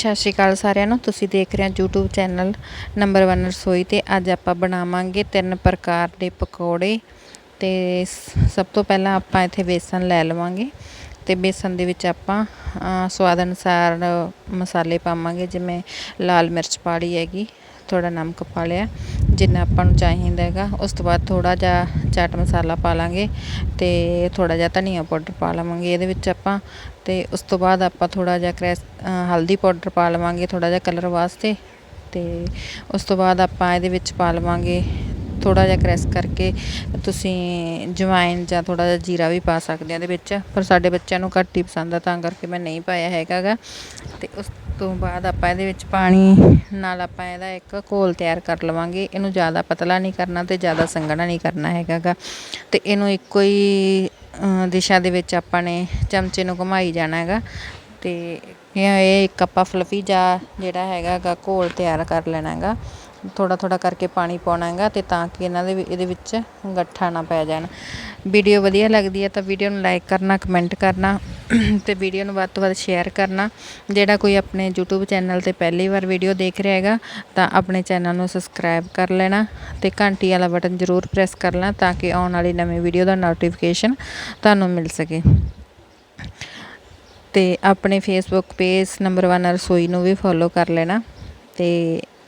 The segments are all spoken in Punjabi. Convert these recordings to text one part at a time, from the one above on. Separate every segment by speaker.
Speaker 1: ਸਤਿ ਸ਼੍ਰੀ ਅਕਾਲ ਸਾਰਿਆਂ ਨੂੰ। ਤੁਸੀਂ ਦੇਖ ਰਹੇ ਹੋ YouTube ਚੈਨਲ ਨੰਬਰ 1 ਰਸੋਈ ਤੇ ਅੱਜ ਆਪਾਂ ਬਣਾਵਾਂਗੇ ਤਿੰਨ ਪ੍ਰਕਾਰ ਦੇ ਪਕੌੜੇ। ਤੇ ਸਭ ਤੋਂ ਪਹਿਲਾਂ ਆਪਾਂ ਇੱਥੇ ਬੇਸਨ ਲੈ ਲਵਾਂਗੇ ਤੇ ਬੇਸਨ ਦੇ ਵਿੱਚ ਆਪਾਂ ਸਵਾਦ ਅਨੁਸਾਰ ਮਸਾਲੇ ਪਾਵਾਂਗੇ ਜਿਵੇਂ ਲਾਲ ਮਿਰਚ ਪਾ ਹੈਗੀ ਥੋੜਾ ਨਮਕ ਪਾ ਲਿਆ, ਜਿੰਨਾ ਆਪਾਂ ਨੂੰ ਚਾਹੀਦਾ ਹੈਗਾ। ਉਸ ਤੋਂ ਬਾਅਦ ਥੋੜਾ ਜਿਹਾ ਚਾਟ ਮਸਾਲਾ ਪਾ ਲਾਂਗੇ ਤੇ ਥੋੜਾ ਜਿਹਾ ਧਨੀਆ ਪਾਊਡਰ ਪਾ ਲਵਾਂਗੇ ਇਹਦੇ ਵਿੱਚ ਆਪਾਂ। ਤੇ ਉਸ ਤੋਂ ਬਾਅਦ ਆਪਾਂ ਥੋੜਾ ਜਿਹਾ ਕਰੈਸ ਹਲਦੀ ਪਾਊਡਰ ਪਾ ਲਵਾਂਗੇ ਥੋੜਾ ਜਿਹਾ ਕਲਰ ਵਾਸਤੇ। ਤੇ ਉਸ ਤੋਂ ਬਾਅਦ ਆਪਾਂ ਇਹਦੇ ਵਿੱਚ ਪਾ ਲਵਾਂਗੇ ਥੋੜਾ ਜਿਹਾ ਕ੍ਰੈਸ ਕਰਕੇ ਤੁਸੀਂ ਜਵਾਇਨ ਜਾਂ ਥੋੜਾ ਜਿਹਾ ਜੀਰਾ ਵੀ ਪਾ ਸਕਦੇ ਆ ਇਹਦੇ ਵਿੱਚ। ਪਰ ਸਾਡੇ ਬੱਚਿਆਂ ਨੂੰ ਘੱਟ ਹੀ ਪਸੰਦ ਆ, ਤਾਂ ਕਰਕੇ ਮੈਂ ਨਹੀਂ ਪਾਇਆ ਹੈਗਾ ਗਾ। ਤੇ ਉਸ ਤੋਂ ਬਾਅਦ ਆਪਾਂ ਇਹਦੇ ਵਿੱਚ ਪਾਣੀ ਨਾਲ ਆਪਾਂ ਇਹਦਾ ਇੱਕ ਘੋਲ ਤਿਆਰ ਕਰ ਲਵਾਂਗੇ। ਇਹਨੂੰ ਜ਼ਿਆਦਾ ਪਤਲਾ ਨਹੀਂ ਕਰਨਾ ਤੇ ਜ਼ਿਆਦਾ ਸੰਘਣਾ ਨਹੀਂ ਕਰਨਾ ਹੈਗਾ ਗਾ। ਤੇ ਇਹਨੂੰ ਇੱਕੋ ਹੀ ਦਿਸ਼ਾ ਦੇ ਵਿੱਚ ਆਪਾਂ ਨੇ ਚਮਚੇ ਨੂੰ ਘੁਮਾਈ ਜਾਣਾ ਹੈਗਾ। ਤੇ ਇਹ ਇੱਕ ਆਪਾਂ ਫਲਫੀ ਜਾ ਜਿਹੜਾ ਹੈਗਾ ਘੋਲ ਤਿਆਰ ਕਰ ਲੈਣਾ ਥੋੜ੍ਹਾ ਥੋੜ੍ਹਾ ਕਰਕੇ ਪਾਣੀ ਪਾਉਣਾ ਹੈਗਾ ਅਤੇ ਤਾਂ ਕਿ ਇਹਨਾਂ ਦੇ ਵਿ- ਇਹਦੇ ਵਿੱਚ ਗੱਠਾ ਨਾ ਪੈ ਜਾਣ। ਵੀਡੀਓ ਵਧੀਆ ਲੱਗਦੀ ਹੈ ਤਾਂ ਵੀਡੀਓ ਨੂੰ ਲਾਈਕ ਕਰਨਾ ਕਮੈਂਟ ਕਰਨਾ ਅਤੇ ਵੀਡੀਓ ਨੂੰ ਵੱਧ ਤੋਂ ਵੱਧ ਸ਼ੇਅਰ ਕਰਨਾ। ਜਿਹੜਾ ਕੋਈ ਆਪਣੇ YouTube ਚੈਨਲ ਤੇ ਪਹਿਲੀ ਵਾਰ ਵੀਡੀਓ ਦੇਖ ਰਿਹਾ ਹੈਗਾ ਤਾਂ ਆਪਣੇ ਚੈਨਲ ਨੂੰ ਸਬਸਕ੍ਰਾਈਬ ਕਰ ਲੈਣਾ ਅਤੇ ਘੰਟੀ ਵਾਲਾ ਬਟਨ ਜ਼ਰੂਰ ਪ੍ਰੈਸ ਕਰ ਲੈਣਾ ਤਾਂ ਕਿ ਆਉਣ ਵਾਲੀ ਨਵੀਂ ਵੀਡੀਓ ਦਾ ਨੋਟੀਫਿਕੇਸ਼ਨ ਤੁਹਾਨੂੰ ਮਿਲ ਸਕੇ। ਤੇ ਆਪਣੇ ਫੇਸਬੁੱਕ ਪੇਜ ਨੰਬਰ 1 ਰਸੋਈ ਨੂੰ ਵੀ ਫੋਲੋ ਕਰ ਲੈਣਾ ਤੇ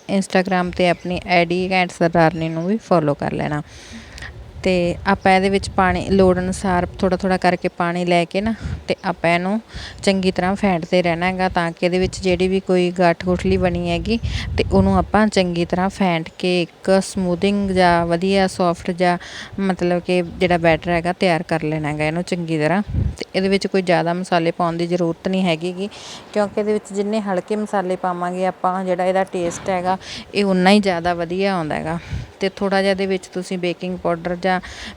Speaker 1: ਇੰਸਟਾਗ੍ਰਾਮ ਤੇ ਆਪਣੀ ਆਈਡੀ ਘੈਂਟ ਸਰਦਾਰਨੀ ਨੂੰ ਵੀ ਫੋਲੋ ਕਰ ਲੈਣਾ। ਅਤੇ ਆਪਾਂ ਇਹਦੇ ਵਿੱਚ ਪਾਣੀ, ਲੋੜ ਅਨੁਸਾਰ ਥੋੜ੍ਹਾ ਥੋੜ੍ਹਾ ਕਰਕੇ ਪਾਣੀ ਲੈ ਕੇ ਨਾ ਅਤੇ ਆਪਾਂ ਇਹਨੂੰ ਚੰਗੀ ਤਰ੍ਹਾਂ ਫੈਂਟਦੇ ਰਹਿਣਾ ਹੈਗਾ ਤਾਂ ਕਿ ਇਹਦੇ ਵਿੱਚ ਜਿਹੜੀ ਵੀ ਕੋਈ ਗਾਠ ਗੁਠਲੀ ਬਣੀ ਹੈਗੀ ਅਤੇ ਉਹਨੂੰ ਆਪਾਂ ਚੰਗੀ ਤਰ੍ਹਾਂ ਫੈਂਟ ਕੇ ਇੱਕ ਸਮੂਦਿੰਗ ਜਾਂ ਵਧੀਆ ਸੋਫਟ ਜਾਂ ਮਤਲਬ ਕਿ ਜਿਹੜਾ ਬੈਟਰ ਹੈਗਾ ਤਿਆਰ ਕਰ ਲੈਣਾ ਹੈਗਾ ਇਹਨੂੰ ਚੰਗੀ ਤਰ੍ਹਾਂ ਅਤੇ ਇਹਦੇ ਵਿੱਚ ਕੋਈ ਜ਼ਿਆਦਾ ਮਸਾਲੇ ਪਾਉਣ ਦੀ ਜ਼ਰੂਰਤ ਨਹੀਂ ਹੈਗੀ ਗੀ ਕਿਉਂਕਿ ਇਹਦੇ ਵਿੱਚ ਜਿੰਨੇ ਹਲਕੇ ਮਸਾਲੇ ਪਾਵਾਂਗੇ ਆਪਾਂ ਜਿਹੜਾ ਇਹਦਾ ਟੇਸਟ ਹੈਗਾ ਇਹ ਉਨਾ ਹੀ ਜ਼ਿਆਦਾ ਵਧੀਆ ਆਉਂਦਾ ਹੈਗਾ ਅਤੇ ਥੋੜ੍ਹਾ ਜਿਹਾ ਇਹਦੇ ਵਿੱਚ ਤੁਸੀਂ ਬੇਕਿੰਗ ਪਾਊਡਰ ਜਾਂ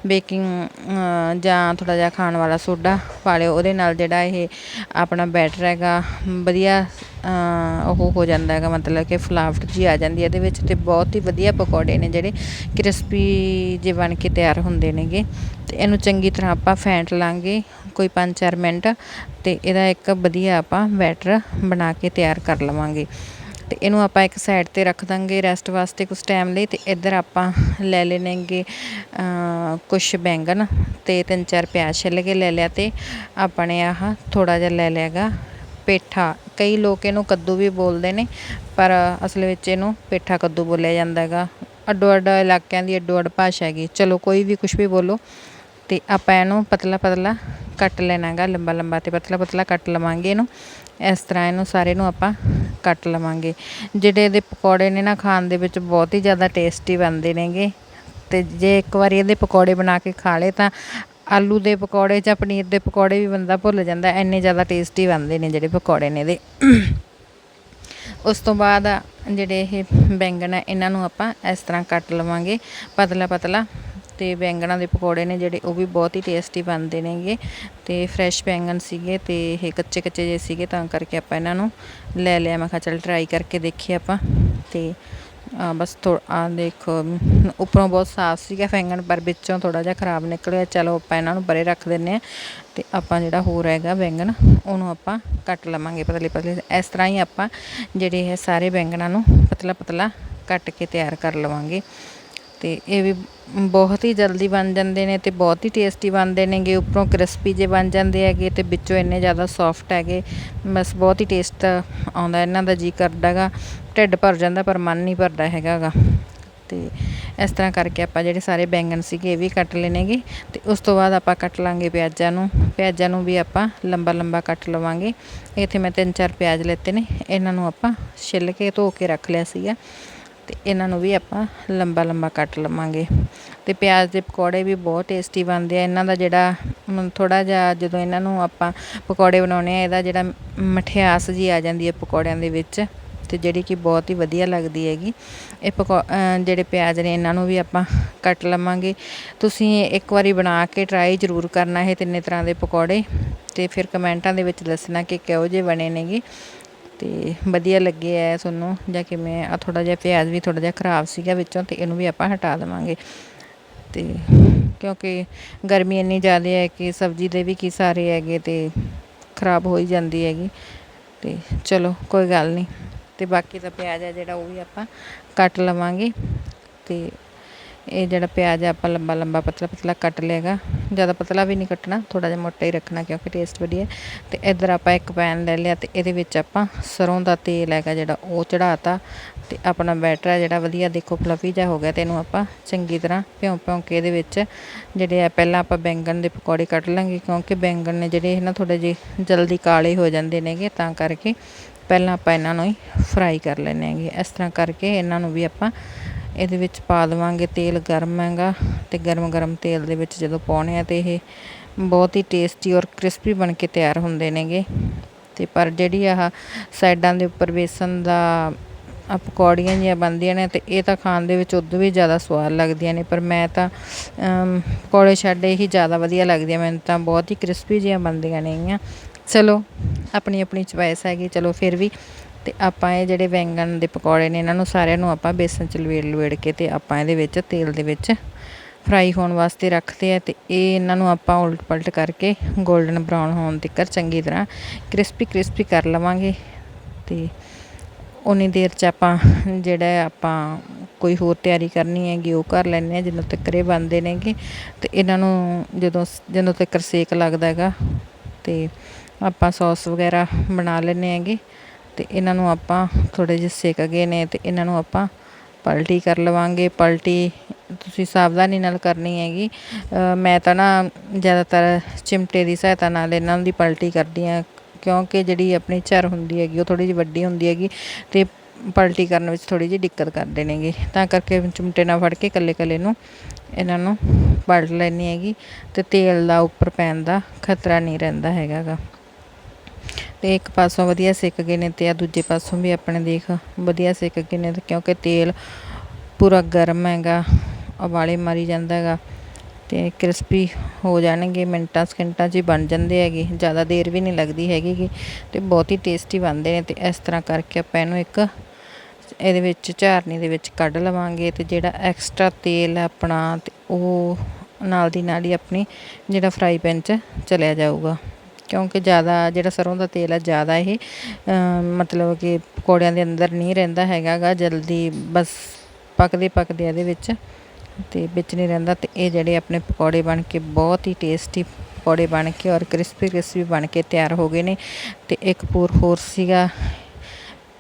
Speaker 1: ਬੇਕਿੰਗ ਜਾਂ ਥੋੜ੍ਹਾ ਜਿਹਾ ਖਾਣ ਵਾਲਾ ਸੋਡਾ ਪਾ ਲਿਓ, ਉਹਦੇ ਨਾਲ ਜਿਹੜਾ ਇਹ ਆਪਣਾ ਬੈਟਰ ਹੈਗਾ, ਵਧੀਆ ਉਹ ਹੋ ਜਾਂਦਾ ਹੈਗਾ, ਮਤਲਬ ਕਿ ਫਲਾਵਟ ਜੀ ਆ ਜਾਂਦੀ ਹੈ। ਇਹਦੇ ਵਿੱਚ ਤੇ ਬਹੁਤ ਹੀ ਵਧੀਆ ਪਕੌੜੇ ਨੇ ਜਿਹੜੇ ਕ੍ਰਿਸਪੀ ਜੇ ਬਣ ਕੇ ਤਿਆਰ ਹੁੰਦੇ ਨੇਗੇ। ਅਤੇ ਇਹਨੂੰ ਚੰਗੀ ਤਰ੍ਹਾਂ ਆਪਾਂ ਫੈਂਟ ਲਾਂਗੇ, ਕੋਈ 5-4 ਮਿੰਟ ਅਤੇ ਇਹਦਾ ਇੱਕ ਵਧੀਆ ਆਪਾਂ ਬੈਟਰ ਬਣਾ ਕੇ ਤਿਆਰ ਕਰ ਲਵਾਂਗੇ। ਅਤੇ ਇਹਨੂੰ ਆਪਾਂ ਇੱਕ ਸਾਈਡ ਤੇ ਰੱਖ ਦਾਂਗੇ ਰੈਸਟ ਵਾਸਤੇ ਕੁਝ ਟਾਈਮ ਲਈ ਅਤੇ ਇੱਧਰ ਆਪਾਂ ਲੈ ਲੈਣਗੇ ਕੁਛ ਬੈਂਗਣ ਅਤੇ ਤਿੰਨ ਚਾਰ ਪਿਆਜ਼ ਛਿੱਲ ਕੇ ਲੈ ਲਿਆ ਤੇ ਆਪਣੇ ਆਹ ਥੋੜ੍ਹਾ ਜਿਹਾ ਲੈ ਲਿਆ ਗਾ ਪੇਠਾ। ਕਈ ਲੋਕ ਇਹਨੂੰ ਕੱਦੂ ਵੀ ਬੋਲਦੇ ਨੇ, ਪਰ ਅਸਲ ਵਿੱਚ ਇਹਨੂੰ ਪੇਠਾ ਕੱਦੂ ਬੋਲਿਆ ਜਾਂਦਾ ਹੈਗਾ ਅੱਡੋ ਅੱਡ ਇਲਾਕਿਆਂ ਦੀ ਅੱਡੋ ਅੱਡ ਭਾਸ਼ਾ ਹੈਗੀ। ਚਲੋ ਕੋਈ ਵੀ ਕੁਝ ਵੀ ਬੋਲੋ ਅਤੇ ਆਪਾਂ ਇਹਨੂੰ ਪਤਲਾ ਪਤਲਾ ਕੱਟ ਲੈਣਾ ਹੈਗਾ ਲੰਬਾ ਲੰਬਾ ਤੇ ਪਤਲਾ ਪਤਲਾ ਕੱਟ ਲਵਾਂਗੇ ਇਹਨੂੰ। ਇਸ ਤਰ੍ਹਾਂ ਇਹਨੂੰ ਸਾਰੇ ਨੂੰ ਆਪਾਂ ਕੱਟ ਲਵਾਂਗੇ। ਜਿਹੜੇ ਇਹਦੇ ਪਕੌੜੇ ਨੇ ਨਾ, ਖਾਣ ਦੇ ਵਿੱਚ ਬਹੁਤ ਹੀ ਜ਼ਿਆਦਾ ਟੇਸਟੀ ਬਣਦੇ ਨੇਗੇ। ਤੇ ਜੇ ਇੱਕ ਵਾਰੀ ਇਹਦੇ ਪਕੌੜੇ ਬਣਾ ਕੇ ਖਾ ਲਏ ਤਾਂ ਆਲੂ ਦੇ ਪਕੌੜੇ ਜਾਂ ਪਨੀਰ ਦੇ ਪਕੌੜੇ ਵੀ ਬੰਦਾ ਭੁੱਲ ਜਾਂਦਾ, ਇੰਨੇ ਜ਼ਿਆਦਾ ਟੇਸਟੀ ਬਣਦੇ ਨੇ ਜਿਹੜੇ ਪਕੌੜੇ ਨੇ ਇਹਦੇ। ਉਸ ਤੋਂ ਬਾਅਦ ਜਿਹੜੇ ਇਹ ਬੈਂਗਣ ਹੈ ਇਹਨਾਂ ਨੂੰ ਆਪਾਂ ਇਸ ਤਰ੍ਹਾਂ ਕੱਟ ਲਵਾਂਗੇ, ਪਤਲਾ ਪਤਲਾ। ਤੇ ਬੈਂਗਣਾਂ ਦੇ ਪਕੌੜੇ ਨੇ ਜਿਹੜੇ ਉਹ ਵੀ ਬਹੁਤ ਹੀ ਟੇਸਟੀ ਬਣਦੇ ਨੇਗੇ ਤੇ ਫਰੈਸ਼ ਬੈਂਗਣ ਸੀਗੇ ਤੇ ਇਹ ਕੱਚੇ ਕੱਚੇ ਜੇ ਸੀਗੇ ਤਾਂ ਕਰਕੇ ਆਪਾਂ ਇਹਨਾਂ ਨੂੰ ਲੈ ਲਿਆ। ਮੈਂ ਕਿਹਾ ਚੱਲ ਟਰਾਈ ਕਰਕੇ ਦੇਖੀਏ ਆਪਾਂ ਤੇ ਆ ਬਸ ਥੋ ਆ ਦੇਖੋ, ਉੱਪਰੋਂ ਬਹੁਤ ਸਾਫ਼ ਸੀਗਾ ਫੈਂਗਣ ਪਰ ਵਿੱਚੋਂ ਥੋੜਾ ਜਿਹਾ ਖਰਾਬ ਨਿਕਲਿਆ। ਚਲੋ ਆਪਾਂ ਇਹਨਾਂ ਨੂੰ ਪਰੇ ਰੱਖ ਦਿੰਨੇ ਆ ਤੇ ਆਪਾਂ ਜਿਹੜਾ ਹੋਰ ਹੈਗਾ ਬੈਂਗਣ, ਉਹਨੂੰ ਆਪਾਂ ਕੱਟ ਲਵਾਂਗੇ ਪਤਲੇ ਪਤਲੇ ਇਸ ਤਰ੍ਹਾਂ ਹੀ ਆਪਾਂ ਜਿਹੜੇ ਇਹ ਸਾਰੇ ਬੈਂਗਣਾਂ ਨੂੰ ਪਤਲਾ ਪਤਲਾ ਕੱਟ ਕੇ ਤਿਆਰ ਕਰ ਲਵਾਂਗੇ। ਅਤੇ ਇਹ ਵੀ ਬਹੁਤ ਹੀ ਜਲਦੀ ਬਣ ਜਾਂਦੇ ਨੇ ਅਤੇ ਬਹੁਤ ਹੀ ਟੇਸਟੀ ਬਣਦੇ ਨੇਗੇ, ਉੱਪਰੋਂ ਕ੍ਰਿਸਪੀ ਜੇ ਬਣ ਜਾਂਦੇ ਹੈਗੇ ਅਤੇ ਵਿੱਚੋਂ ਇੰਨੇ ਜ਼ਿਆਦਾ ਸੋਫਟ ਹੈਗੇ, ਬਸ ਬਹੁਤ ਹੀ ਟੇਸਟ ਆਉਂਦਾ ਇਹਨਾਂ ਦਾ ਜੀ ਕਰਦਾਗਾ ਢਿੱਡ ਭਰ ਜਾਂਦਾ ਪਰ ਮਨ ਨਹੀਂ ਭਰਦਾ ਹੈਗਾ ਗਾ। ਅਤੇ ਇਸ ਤਰ੍ਹਾਂ ਕਰਕੇ ਆਪਾਂ ਜਿਹੜੇ ਸਾਰੇ ਬੈਂਗਣ ਸੀਗੇ ਇਹ ਵੀ ਕੱਟ ਲੈਣੇਗੇ ਅਤੇ ਉਸ ਤੋਂ ਬਾਅਦ ਆਪਾਂ ਕੱਟ ਲਾਂਗੇ ਪਿਆਜ਼ਾਂ ਨੂੰ ਪਿਆਜ਼ਾਂ ਨੂੰ ਵੀ ਆਪਾਂ ਲੰਬਾ ਲੰਬਾ ਕੱਟ ਲਵਾਂਗੇ। ਇੱਥੇ ਮੈਂ ਤਿੰਨ ਚਾਰ ਪਿਆਜ਼ ਲੈਤੇ ਨੇ, ਇਹਨਾਂ ਨੂੰ ਆਪਾਂ ਛਿੱਲ ਕੇ ਧੋ ਕੇ ਰੱਖ ਲਿਆ ਸੀਗਾ। ਤੇ ਇਹਨਾਂ ਨੂੰ ਵੀ ਆਪਾਂ ਲੰਬਾ ਲੰਬਾ ਕੱਟ ਲਵਾਂਗੇ। ਤੇ ਪਿਆਜ਼ ਦੇ ਪਕੌੜੇ ਵੀ ਬਹੁਤ ਟੇਸਟੀ ਬਣਦੇ ਆ। ਇਹਨਾਂ ਦਾ ਜਿਹੜਾ ਥੋੜਾ ਜਿਹਾ ਜਦੋਂ ਇਹਨਾਂ ਨੂੰ ਆਪਾਂ ਪਕੌੜੇ ਬਣਾਉਣੇ ਆ, ਇਹਦਾ ਜਿਹੜਾ ਮਠਿਆਸ ਜੀ ਆ ਜਾਂਦੀ ਹੈ ਪਕੌੜਿਆਂ ਦੇ ਵਿੱਚ ਤੇ ਜਿਹੜੀ ਕਿ ਬਹੁਤ ਹੀ ਵਧੀਆ ਲੱਗਦੀ ਹੈਗੀ। ਇਹ ਪਕੌ ਜਿਹੜੇ ਪਿਆਜ਼ ਨੇ ਇਹਨਾਂ ਨੂੰ ਵੀ ਆਪਾਂ ਕੱਟ ਲਵਾਂਗੇ। ਤੁਸੀਂ ਇੱਕ ਵਾਰੀ ਬਣਾ ਕੇ ਟਰਾਈ ਜ਼ਰੂਰ ਕਰਨਾ ਇਹ ਤਿੰਨੇ ਤਰ੍ਹਾਂ ਦੇ ਪਕੌੜੇ ਤੇ ਫਿਰ ਕਮੈਂਟਾਂ ਦੇ ਵਿੱਚ ਦੱਸਣਾ ਕਿ ਕਿਹੋ ਜਿਹੇ ਬਣੇ ਨੇਗੇ। ਤੇ ਵਧੀਆ ਲੱਗੇ ਐ ਤੁਹਾਨੂੰ ਜਾਂ ਕਿਵੇਂ ਆ ਥੋੜਾ ਜਿਹਾ ਪਿਆਜ਼ ਵੀ ਥੋੜਾ ਜਿਹਾ ਖਰਾਬ ਸੀਗਾ ਵਿੱਚੋਂ, ਤੇ ਇਹਨੂੰ ਵੀ ਆਪਾਂ ਹਟਾ ਦੇਵਾਂਗੇ। ਤੇ ਕਿਉਂਕਿ ਗਰਮੀ ਇੰਨੀ ਜ਼ਿਆਦਾ ਹੈ ਕਿ ਸਬਜ਼ੀ ਦੇ ਵੀ ਕੀ ਸਾਰੇ ਹੈਗੇ ਤੇ ਖਰਾਬ ਹੋ ਹੀ ਜਾਂਦੀ ਹੈਗੀ। ਤੇ ਚਲੋ, ਕੋਈ ਗੱਲ ਨਹੀਂ ਤੇ ਬਾਕੀ ਦਾ ਪਿਆਜ਼ ਹੈ ਜਿਹੜਾ, ਉਹ ਵੀ ਆਪਾਂ ਕੱਟ ਲਵਾਂਗੇ। ਤੇ ਇਹ ਜਿਹੜਾ ਪਿਆਜ਼ ਹੈ ਆਪਾਂ ਲੰਬਾ ਲੰਬਾ ਪਤਲਾ ਪਤਲਾ ਕੱਟ ਲਿਆਗਾ। ਜ਼ਿਆਦਾ ਪਤਲਾ ਵੀ ਨਹੀਂ ਕੱਟਣਾ ਥੋੜਾ ਜਿਹਾ ਮੋਟਾ ਹੀ ਰੱਖਣਾ ਕਿਉਂਕਿ ਟੇਸਟ ਵਧੀਆ ਤੇ ਇੱਧਰ ਆਪਾਂ ਇੱਕ ਪੈਨ ਲੈ ਲਿਆ ਤੇ ਇਹਦੇ ਵਿੱਚ ਆਪਾਂ ਸਰੋਂ ਦਾ ਤੇਲ ਹੈਗਾ ਜਿਹੜਾ ਉਹ ਚੜਾਤਾ ਤੇ ਆਪਣਾ ਬੈਟਰ ਹੈ ਜਿਹੜਾ ਵਧੀਆ, ਦੇਖੋ ਫਲਫੀ ਜਿਹਾ ਹੋ ਗਿਆ ਤੇ ਇਹਨੂੰ ਆਪਾਂ ਚੰਗੀ ਤਰ੍ਹਾਂ ਭਿਉਂ ਭਿਉਂ ਕੇ ਇਹਦੇ ਵਿੱਚ ਜਿਹੜੇ ਆ, ਪਹਿਲਾਂ ਆਪਾਂ ਬੈਂਗਣ ਦੇ ਪਕੌੜੇ ਕੱਢ ਲਾਂਗੇ ਕਿਉਂਕਿ ਬੈਂਗਣ ਨੇ ਜਿਹੜੇ ਇਹ ਨਾ ਥੋੜੇ ਜਿਹੇ ਜਲਦੀ ਕਾਲੇ ਹੋ ਜਾਂਦੇ ਨੇਗੇ, ਤਾਂ ਕਰਕੇ ਪਹਿਲਾਂ ਆਪਾਂ ਇਹਨਾਂ ਨੂੰ ਹੀ ਫਰਾਈ ਕਰ ਲੈਣੇ ਹੈਗੇ। ਇਸ ਤਰ੍ਹਾਂ ਕਰਕੇ ਇਹਨਾਂ ਨੂੰ ਵੀ ਆਪਾਂ ਇਹਦੇ ਵਿੱਚ ਪਾ ਦੇਵਾਂਗੇ ਤੇਲ ਗਰਮ ਹੈਗਾ ਅਤੇ ਗਰਮ ਗਰਮ ਤੇਲ ਦੇ ਵਿੱਚ ਜਦੋਂ ਪਾਉਣੇ ਆ ਤਾਂ ਇਹ ਬਹੁਤ ਹੀ ਟੇਸਟੀ ਔਰ ਕ੍ਰਿਸਪੀ ਬਣ ਕੇ ਤਿਆਰ ਹੁੰਦੇ ਨੇਗੇ। ਅਤੇ ਪਰ ਜਿਹੜੀ ਆਹ ਸਾਈਡਾਂ ਦੇ ਉੱਪਰ ਬੇਸਨ ਦਾ ਆ ਪਕੌੜੀਆਂ ਜਿਹੀਆਂ ਬਣਦੀਆਂ ਨੇ ਅਤੇ ਇਹ ਤਾਂ ਖਾਣ ਦੇ ਵਿੱਚ ਉਦੋਂ ਵੀ ਜ਼ਿਆਦਾ ਸਵਾਦ ਲੱਗਦੀਆਂ ਨੇ, ਪਰ ਮੈਂ ਤਾਂ ਪਕੌੜੇ ਛੱਡ ਇਹੀ ਜ਼ਿਆਦਾ ਵਧੀਆ ਲੱਗਦੀਆਂ, ਮੈਨੂੰ ਤਾਂ ਬਹੁਤ ਹੀ ਕ੍ਰਿਸਪੀ ਜਿਹੀਆਂ ਬਣਦੀਆਂ ਨੇਗੀਆਂ। ਚਲੋ ਆਪਣੀ ਆਪਣੀ ਚੁਆਇਸ ਹੈਗੀ, ਚਲੋ ਫਿਰ ਵੀ ਅਤੇ ਆਪਾਂ ਇਹ ਜਿਹੜੇ ਬੈਂਗਣ ਦੇ ਪਕੌੜੇ ਨੇ, ਇਹਨਾਂ ਨੂੰ ਸਾਰਿਆਂ ਨੂੰ ਆਪਾਂ ਬੇਸਨ ਚ ਲਵੇੜ ਲਵੇੜ ਕੇ ਅਤੇ ਆਪਾਂ ਇਹਦੇ ਵਿੱਚ ਤੇਲ ਦੇ ਵਿੱਚ ਫਰਾਈ ਹੋਣ ਵਾਸਤੇ ਰੱਖਦੇ ਆ ਅਤੇ ਇਹ ਇਹਨਾਂ ਨੂੰ ਆਪਾਂ ਉਲਟ ਪਲਟ ਕਰਕੇ 골ਡਨ ਬਰਾਊਨ ਹੋਣ ਤੱਕ ਚੰਗੀ ਤਰ੍ਹਾਂ ਕ੍ਰਿਸਪੀ ਕ੍ਰਿਸਪੀ ਕਰ ਲਵਾਂਗੇ ਅਤੇ ਉਨੀ ਦੇਰ ਚ ਆਪਾਂ ਜਿਹੜਾ ਆਪਾਂ ਕੋਈ ਹੋਰ ਤਿਆਰੀ ਕਰਨੀ ਹੈਗੀ ਉਹ ਕਰ ਲੈਂਦੇ ਆ ਜਦੋਂ ਤੱਕ ਇਹ ਬਣਦੇ ਨੇਗੇ ਅਤੇ ਇਹਨਾਂ ਨੂੰ ਜਦੋਂ ਜਦੋਂ ਤੱਕ ਸੇਕ ਲੱਗਦਾ ਹੈਗਾ ਅਤੇ ਆਪਾਂ ਸੌਸ ਵਗੈਰਾ ਬਣਾ ਲੈਂਦੇ ਹੈਗੇ ਅਤੇ ਇਹਨਾਂ ਨੂੰ ਆਪਾਂ ਥੋੜ੍ਹੇ ਜਿਹੇ ਸਿੱਕ ਗਏ ਨੇ ਅਤੇ ਇਹਨਾਂ ਨੂੰ ਆਪਾਂ ਪਲਟੀ ਕਰ ਲਵਾਂਗੇ। ਪਲਟੀ ਤੁਸੀਂ ਸਾਵਧਾਨੀ ਨਾਲ ਕਰਨੀ ਹੈਗੀ। ਮੈਂ ਤਾਂ ਨਾ ਜ਼ਿਆਦਾਤਰ ਚਿਮਟੇ ਦੀ ਸਹਾਇਤਾ ਨਾਲ ਇਹਨਾਂ ਦੀ ਪਲਟੀ ਕਰਦੀ ਹਾਂ, ਕਿਉਂਕਿ ਜਿਹੜੀ ਆਪਣੀ ਝਰ ਹੁੰਦੀ ਹੈਗੀ, ਉਹ ਥੋੜ੍ਹੀ ਜਿਹੀ ਵੱਡੀ ਹੁੰਦੀ ਹੈਗੀ ਅਤੇ ਪਲਟੀ ਕਰਨ ਵਿੱਚ ਥੋੜ੍ਹੀ ਜਿਹੀ ਦਿੱਕਤ ਕਰਦੇ ਨੇਗੇ। ਤਾਂ ਕਰਕੇ ਚਿਮਟੇ ਨਾਲ ਫੜ ਕੇ ਇਕੱਲੇ ਇਕੱਲੇ ਨੂੰ ਇਹਨਾਂ ਨੂੰ ਪਲਟ ਲੈਣੀ ਹੈਗੀ ਅਤੇ ਤੇਲ ਦਾ ਉੱਪਰ ਪੈਣ ਦਾ ਖਤਰਾ ਨਹੀਂ ਰਹਿੰਦਾ ਹੈਗਾ ਗਾ ਤੇ ਇੱਕ ਪਾਸੋਂ ਵਧੀਆ ਸਿੱਕ ਗਏ ਨੇ ਤੇ ਆ ਦੂਜੇ ਪਾਸੋਂ ਵੀ ਆਪਣੇ ਦੇਖ ਵਧੀਆ ਸਿੱਕ ਗਏ ਨੇ ਕਿਉਂਕਿ ਤੇਲ ਪੂਰਾ ਗਰਮ ਹੈਗਾ, ਉਬਾਲੇ ਮਾਰੀ ਜਾਂਦਾ ਹੈਗਾ ਤੇ ਕ੍ਰਿਸਪੀ ਹੋ ਜਾਣਗੇ, ਮਿੰਟਾਂ ਸਕਿੰਟਾਂ 'ਚ ਹੀ ਬਣ ਜਾਂਦੇ ਹੈਗੇ, ਜ਼ਿਆਦਾ ਦੇਰ ਵੀ ਨਹੀਂ ਲੱਗਦੀ ਹੈਗੀ ਗੀ ਤੇ ਬਹੁਤ ਹੀ ਟੇਸਟੀ ਬਣਦੇ ਨੇ ਤੇ ਇਸ ਤਰ੍ਹਾਂ ਕਰਕੇ ਆਪਾਂ ਇਹਨੂੰ ਇੱਕ ਇਹਦੇ ਵਿੱਚ ਝਾਰਨੀ ਦੇ ਵਿੱਚ ਕੱਢ ਲਵਾਂਗੇ ਤੇ ਜਿਹੜਾ ਐਕਸਟਰਾ ਤੇਲ ਹੈ ਆਪਣਾ ਤੇ ਉਹ ਨਾਲ ਦੀ ਨਾਲ ਹੀ ਆਪਣੀ ਜਿਹੜਾ ਫਰਾਈ ਪੈਨ 'ਚ ਚਲਿਆ ਜਾਊਗਾ। ਕਿਉਂਕਿ ਜ਼ਿਆਦਾ ਜਿਹੜਾ ਸਰੋਂ ਦਾ ਤੇਲ ਹੈ ਜ਼ਿਆਦਾ ਇਹ ਮਤਲਬ ਕਿ ਪਕੌੜਿਆਂ ਦੇ ਅੰਦਰ ਨਹੀਂ ਰਹਿੰਦਾ ਹੈਗਾ ਗਾ ਜਲਦੀ ਬਸ ਪੱਕਦੇ ਪੱਕਦੇ ਇਹਦੇ ਵਿੱਚ ਤੇ ਵਿੱਚ ਨਹੀਂ ਰਹਿੰਦਾ ਤੇ ਇਹ ਜਿਹੜੇ ਆਪਣੇ ਪਕੌੜੇ ਬਣ ਕੇ ਬਹੁਤ ਹੀ ਟੇਸਟੀ ਪਕੌੜੇ ਬਣ ਕੇ ਔਰ ਕ੍ਰਿਸਪੀ ਕ੍ਰਿਸਪੀ ਬਣ ਕੇ ਤਿਆਰ ਹੋ ਗਏ ਨੇ ਤੇ ਇੱਕ ਪੂਰ ਹੋਰ ਸੀਗਾ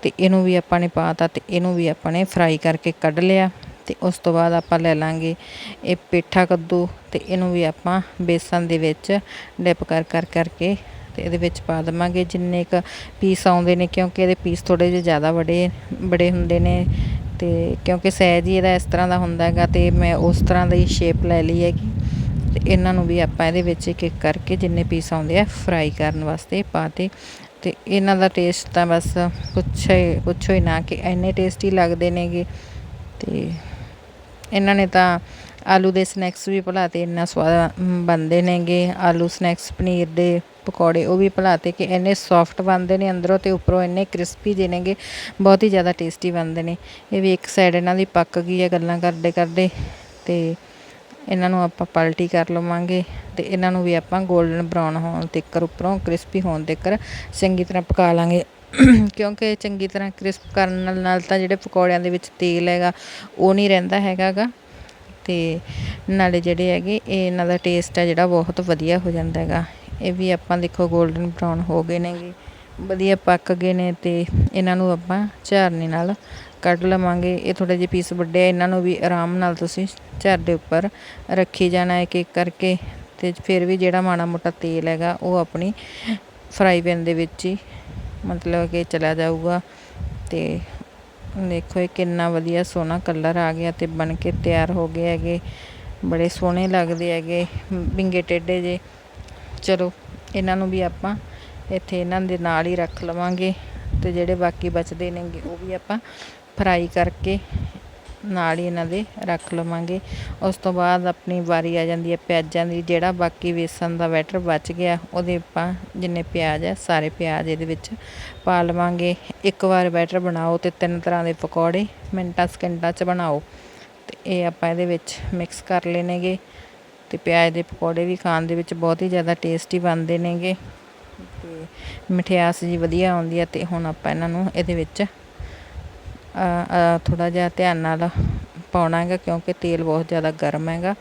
Speaker 1: ਤੇ ਇਹਨੂੰ ਵੀ ਆਪਾਂ ਨੇ ਪਾਤਾ ਤੇ ਇਹਨੂੰ ਵੀ ਆਪਾਂ ਨੇ ਫਰਾਈ ਕਰਕੇ ਕੱਢ ਲਿਆ। ਤੇ ਉਸ ਤੋਂ ਬਾਅਦ ਆਪਾਂ ਲੈ ਲਾਂਗੇ ਇਹ ਪੇਠਾ ਕੱਦੂ ਤੇ ਇਹਨੂੰ ਵੀ ਆਪਾਂ ਬੇਸਨ ਦੇ ਵਿੱਚ ਡਿਪ ਕਰ ਕਰ ਕਰਕੇ ਤੇ ਇਹਦੇ ਵਿੱਚ ਪਾ ਦੇਵਾਂਗੇ। ਜਿੰਨੇ ਕ ਪੀਸ ਆਉਂਦੇ ਨੇ, ਕਿਉਂਕਿ ਇਹਦੇ ਪੀਸ ਥੋੜੇ ਜਿਹੇ ਜ਼ਿਆਦਾ ਬੜੇ ਬੜੇ ਹੁੰਦੇ ਨੇ ਤੇ ਕਿਉਂਕਿ ਸਾਈਜ਼ ਹੀ ਇਹਦਾ ਇਸ ਤਰ੍ਹਾਂ ਦਾ ਹੁੰਦਾ ਹੈਗਾ ਤੇ ਮੈਂ ਉਸ ਤਰ੍ਹਾਂ ਦੀ ਸ਼ੇਪ ਲੈ ਲਈ ਹੈਗੀ। ਤੇ ਇਹਨਾਂ ਨੂੰ ਵੀ ਆਪਾਂ ਇਹਦੇ ਵਿੱਚ ਇੱਕ ਇੱਕ ਕਰਕੇ ਜਿੰਨੇ ਪੀਸ ਆਉਂਦੇ ਆ ਫਰਾਈ ਕਰਨ ਵਾਸਤੇ ਪਾਤੇ ਤੇ ਇਹਨਾਂ ਦਾ ਟੇਸਟ ਤਾਂ ਬਸ ਪੁੱਛੋ ਹੀ ਪੁੱਛੋ ਹੀ ਨਾ ਕਿ ਇੰਨੇ ਟੇਸਟੀ ਲੱਗਦੇ ਨੇਗੇ ਤੇ ਇਹਨਾਂ ਨੇ ਤਾਂ ਆਲੂ ਦੇ ਸਨੈਕਸ ਵੀ ਭੁਲਾਤੇ, ਇੰਨਾ ਸਵਾਦ ਬਣਦੇ ਨੇਗੇ। ਆਲੂ ਸਨੈਕਸ ਪਨੀਰ ਦੇ ਪਕੌੜੇ ਉਹ ਵੀ ਭੁਲਾਤੇ ਕਿ ਇੰਨੇ ਸੌਫਟ ਬਣਦੇ ਨੇ ਅੰਦਰੋਂ ਤੇ ਉੱਪਰੋਂ ਇੰਨੇ ਕ੍ਰਿਸਪੀ ਜਿਹੇ ਨੇਗੇ, ਬਹੁਤ ਹੀ ਜ਼ਿਆਦਾ ਟੇਸਟੀ ਬਣਦੇ ਨੇ। ਇਹ ਵੀ ਇੱਕ ਸਾਈਡ ਇਹਨਾਂ ਦੀ ਪੱਕ ਗਈ ਹੈ ਗੱਲਾਂ ਕਰਦੇ ਕਰਦੇ ਤੇ ਇਹਨਾਂ ਨੂੰ ਆਪਾਂ ਪਲਟੀ ਕਰ ਲਵਾਂਗੇ ਤੇ ਇਹਨਾਂ ਨੂੰ ਵੀ ਆਪਾਂ 골ਡਨ ਬਰਾਊਨ ਹੋਣ ਤੱਕ ਉੱਪਰੋਂ ਕ੍ਰਿਸਪੀ ਹੋਣ ਤੱਕ ਚੰਗੀ ਤਰ੍ਹਾਂ ਪਕਾ ਲਾਂਗੇ। ਕਿਉਂਕਿ ਚੰਗੀ ਤਰ੍ਹਾਂ ਕ੍ਰਿਸਪ ਕਰਨ ਨਾਲ ਨਾਲ ਤਾਂ ਜਿਹੜੇ ਪਕੌੜਿਆਂ ਦੇ ਵਿੱਚ ਤੇਲ ਹੈਗਾ, ਉਹ ਨਹੀਂ ਰਹਿੰਦਾ ਹੈਗਾ ਗਾ ਅਤੇ ਨਾਲੇ ਜਿਹੜੇ ਹੈਗੇ ਇਹਨਾਂ ਦਾ ਟੇਸਟ ਹੈ ਜਿਹੜਾ ਬਹੁਤ ਵਧੀਆ ਹੋ ਜਾਂਦਾ ਹੈਗਾ। ਇਹ ਵੀ ਆਪਾਂ ਦੇਖੋ 골ਡਨ ਬਰਾਊਨ ਹੋ ਗਏ ਨੇਗੇ, ਵਧੀਆ ਪੱਕ ਗਏ ਨੇ ਤੇ ਇਹਨਾਂ ਨੂੰ ਆਪਾਂ ਝਾਰਨੀ ਨਾਲ ਕੱਢ ਲਵਾਂਗੇ। ਇਹ ਥੋੜੇ ਜਿਹੇ ਪੀਸ ਵੱਡੇ ਆ, ਇਹਨਾਂ ਨੂੰ ਵੀ ਆਰਾਮ ਨਾਲ ਤੁਸੀਂ ਝਾਰ ਦੇ ਉੱਪਰ ਰੱਖੀ ਜਾਣਾ ਇੱਕ ਇੱਕ ਕਰਕੇ। ਤੇ ਫਿਰ ਵੀ ਜਿਹੜਾ ਮਾੜਾ ਮੋਟਾ ਤੇਲ ਹੈਗਾ, ਉਹ ਆਪਣੀ ਫਰਾਈ ਪੈਨ ਦੇ ਵਿੱਚ ਹੀ ਮਤਲਬ ਕਿ ਚਲਾ ਜਾਊਗਾ ਅਤੇ ਦੇਖੋ ਇਹ ਕਿੰਨਾ ਵਧੀਆ ਸੋਹਣਾ ਕਲਰ ਆ ਗਿਆ ਅਤੇ ਬਣ ਕੇ ਤਿਆਰ ਹੋ ਗਏ ਹੈਗੇ। ਬੜੇ ਸੋਹਣੇ ਲੱਗਦੇ ਹੈਗੇ ਵਿੰਗੇ ਟੇਢੇ ਜੇ। ਚਲੋ, ਇਹਨਾਂ ਨੂੰ ਵੀ ਆਪਾਂ ਇੱਥੇ ਇਹਨਾਂ ਦੇ ਨਾਲ ਹੀ ਰੱਖ ਲਵਾਂਗੇ ਤੇ ਜਿਹੜੇ ਬਾਕੀ ਬਚਦੇ ਨੇਗੇ ਉਹ ਵੀ ਆਪਾਂ ਫਰਾਈ ਕਰਕੇ ਨਾਲ ਹੀ ਇਹਨਾਂ ਦੇ ਰੱਖ ਲਵਾਂਗੇ। ਉਸ ਤੋਂ ਬਾਅਦ ਆਪਣੀ ਵਾਰੀ ਆ ਜਾਂਦੀ ਹੈ ਪਿਆਜ਼ਾਂ ਦੀ, ਜਿਹੜਾ ਬਾਕੀ ਵੇਸਣ ਦਾ ਬੈਟਰ ਬਚ ਗਿਆ, ਉਹਦੇ ਆਪਾਂ ਜਿੰਨੇ ਪਿਆਜ਼ ਹੈ ਸਾਰੇ ਪਿਆਜ਼ ਇਹਦੇ ਵਿੱਚ ਪਾ ਲਵਾਂਗੇ। ਇੱਕ ਵਾਰ ਬੈਟਰ ਬਣਾਓ ਤੇ ਤਿੰਨ ਤਰ੍ਹਾਂ ਦੇ ਪਕੌੜੇ ਮਿੰਟਾਂ ਸਕਿੰਟਾਂ 'ਚ ਬਣਾਓ। ਤੇ ਇਹ ਆਪਾਂ ਇਹਦੇ ਵਿੱਚ ਮਿਕਸ ਕਰ ਲੈਣੇਗੇ ਤੇ ਪਿਆਜ਼ ਦੇ ਪਕੌੜੇ ਵੀ ਖਾਣ ਦੇ ਵਿੱਚ ਬਹੁਤ ਹੀ ਜ਼ਿਆਦਾ ਟੇਸਟੀ ਬਣਦੇ ਨੇਗੇ। ਤੇ ਮਠਿਆਸ ਜੀ ਵਧੀਆ ਆਉਂਦੀ ਹੈ ਤੇ ਹੁਣ ਆਪਾਂ ਇਹਨਾਂ ਨੂੰ ਇਹਦੇ ਵਿੱਚ ਥੋੜਾ ਜਿਹਾ ਧਿਆਨ ਨਾਲ ਪਾਉਣਾ ਹੈਗਾ ਕਿਉਂਕਿ ਤੇਲ ਬਹੁਤ ਜ਼ਿਆਦਾ ਗਰਮ ਹੈਗਾ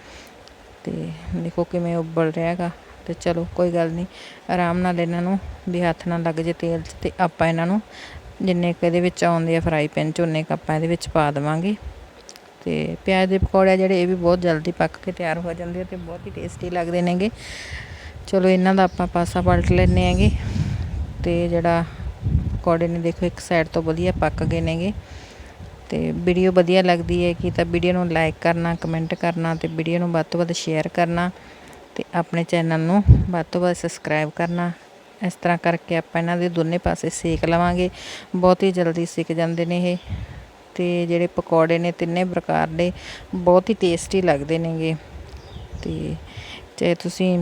Speaker 1: ਤੇ ਦੇਖੋ ਕਿਵੇਂ ਉਬਲ ਰਿਹਾ ਹੈਗਾ ਤੇ ਚਲੋ ਕੋਈ ਗੱਲ ਨਹੀਂ, ਆਰਾਮ ਨਾਲ ਇਹਨਾਂ ਨੂੰ ਵੀ ਹੱਥ ਨਾ ਲੱਗ ਜੇ ਤੇਲ 'ਚ ਤੇ ਆਪਾਂ ਇਹਨਾਂ ਨੂੰ ਜਿੰਨੇ ਕੁ ਇਹਦੇ ਵਿੱਚ ਆਉਂਦੇ ਆ ਫਰਾਈ ਪੈਨ 'ਚ ਉਨੇ ਕੁ ਆਪਾਂ ਇਹਦੇ ਵਿੱਚ ਪਾ ਦੇਵਾਂਗੇ ਤੇ ਪਿਆਜ਼ ਦੇ ਪਕੌੜੇ ਜਿਹੜੇ ਇਹ ਵੀ ਬਹੁਤ ਜਲਦੀ ਪੱਕ ਕੇ ਤਿਆਰ ਹੋ ਜਾਂਦੇ ਆ ਤੇ ਬਹੁਤ ਹੀ ਟੇਸਟੀ ਲੱਗਦੇ ਨੇਗੇ। ਚਲੋ ਇਹਨਾਂ ਦਾ ਆਪਾਂ ਪਾਸਾ ਪਲਟ ਲੈਨੇ ਹੈਗੇ ਤੇ ਜਿਹੜਾ ਪਕੌੜੇ ਨੇ ਦੇਖੋ ਇੱਕ ਸਾਈਡ ਤੋਂ ਵਧੀਆ ਪੱਕ ਗਏ ਨੇਗੇ। ਅਤੇ ਵੀਡੀਓ ਵਧੀਆ ਲੱਗਦੀ ਹੈ ਕਿ ਤਾਂ ਵੀਡੀਓ ਨੂੰ ਲਾਈਕ ਕਰਨਾ ਕਮੈਂਟ ਕਰਨਾ ਅਤੇ ਵੀਡੀਓ ਨੂੰ ਵੱਧ ਤੋਂ ਵੱਧ ਸ਼ੇਅਰ ਕਰਨਾ ਅਤੇ ਆਪਣੇ ਚੈਨਲ ਨੂੰ ਵੱਧ ਤੋਂ ਵੱਧ ਸਬਸਕ੍ਰਾਈਬ ਕਰਨਾ। ਇਸ ਤਰ੍ਹਾਂ ਕਰਕੇ ਆਪਾਂ ਇਹਨਾਂ ਦੇ ਦੋਨੇ ਪਾਸੇ ਸੇਕ ਲਵਾਂਗੇ। ਬਹੁਤ ਹੀ ਜਲਦੀ ਸਿੱਕ ਜਾਂਦੇ ਨੇ ਇਹ ਤੇ ਜਿਹੜੇ ਪਕੌੜੇ ਨੇ ਤਿੰਨੇ ਪ੍ਰਕਾਰ ਦੇ ਬਹੁਤ ਹੀ ਟੇਸਟੀ ਲੱਗਦੇ ਨੇਗੇ। ਤੇ ਚਾਹੇ ਤੁਸੀਂ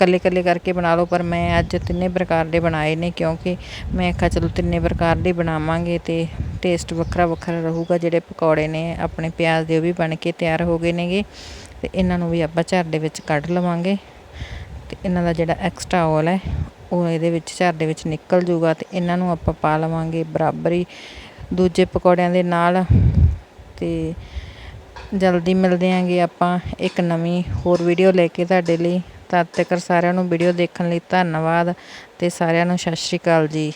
Speaker 1: ਇਕੱਲੇ ਇਕੱਲੇ ਕਰਕੇ ਬਣਾ ਲਓ, ਪਰ ਮੈਂ ਅੱਜ ਤਿੰਨੇ ਪ੍ਰਕਾਰ ਦੇ ਬਣਾਏ ਨੇ, ਕਿਉਂਕਿ ਮੈਂ ਕਿਹਾ ਚਲੋ ਤਿੰਨੇ ਪ੍ਰਕਾਰ ਦੇ ਬਣਾਵਾਂਗੇ ਤੇ ਟੇਸਟ ਵੱਖਰਾ ਵੱਖਰਾ ਰਹੂਗਾ, ਜਿਹੜੇ ਪਕੌੜੇ ਨੇ ਆਪਣੇ ਪਿਆਜ਼ ਦੇ ਉਹ ਵੀ ਬਣ ਕੇ ਤਿਆਰ ਹੋ ਗਏ ਨੇਗੇ, ਤੇ ਇਹਨਾਂ ਨੂੰ ਵੀ ਆਪਾਂ ਝਾਰ ਦੇ ਵਿੱਚ ਕੱਢ ਲਵਾਂਗੇ, ਤੇ ਇਹਨਾਂ ਦਾ ਜਿਹੜਾ ਐਕਸਟਰਾ ਆਇਲ ਹੈ, ਉਹ ਇਹਦੇ ਵਿੱਚ ਝਾਰ ਦੇ ਵਿੱਚ ਨਿਕਲ ਜੂਗਾ ਤੇ ਇਹਨਾਂ ਨੂੰ ਆਪਾਂ ਪਾ ਲਵਾਂਗੇ ਬਰਾਬਰ ਹੀ ਦੂਜੇ ਪਕੌੜਿਆਂ ਦੇ ਨਾਲ, ਤੇ ਜਲਦੀ ਮਿਲਦੇ ਆਂਗੇ ਆਪਾਂ ਇੱਕ ਨਵੀਂ ਹੋਰ ਵੀਡੀਓ ਲੈ ਕੇ ਤੁਹਾਡੇ ਲਈ। ਤਦ ਤੱਕ ਸਾਰਿਆਂ ਨੂੰ ਵੀਡੀਓ ਦੇਖਣ ਲਈ ਧੰਨਵਾਦ ਤੇ ਸਾਰਿਆਂ ਨੂੰ ਸਤਿ ਸ਼੍ਰੀ ਅਕਾਲ ਜੀ